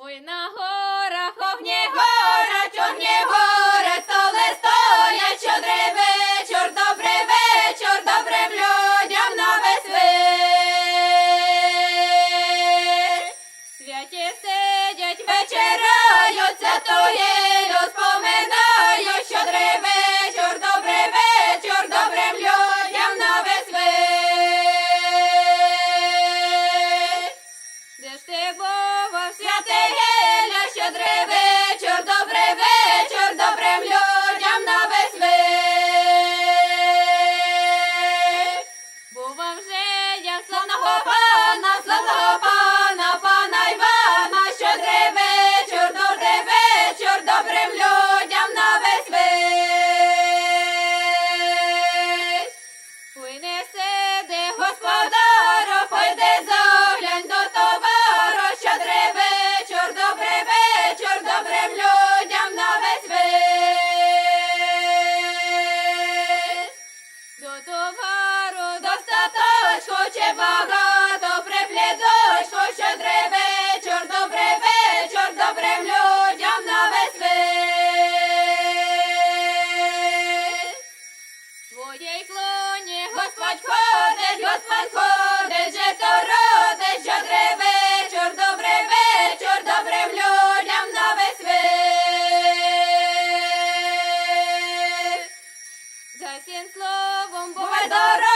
Ой, на горах, огні горать, огні горать, столе стоять, щодрий вечір, добрий вечір, добрим людям на весь. Святі сидять, вечеряють, святує, споминають, щодрий вечір, добрий вечір, добрим людям на весь Mercedes, Rosa Господь ходить, Господь ходить, же то родить, щодрий вечір, добрий вечір, добрим людям на весь світ. За всім словом бувай дорога.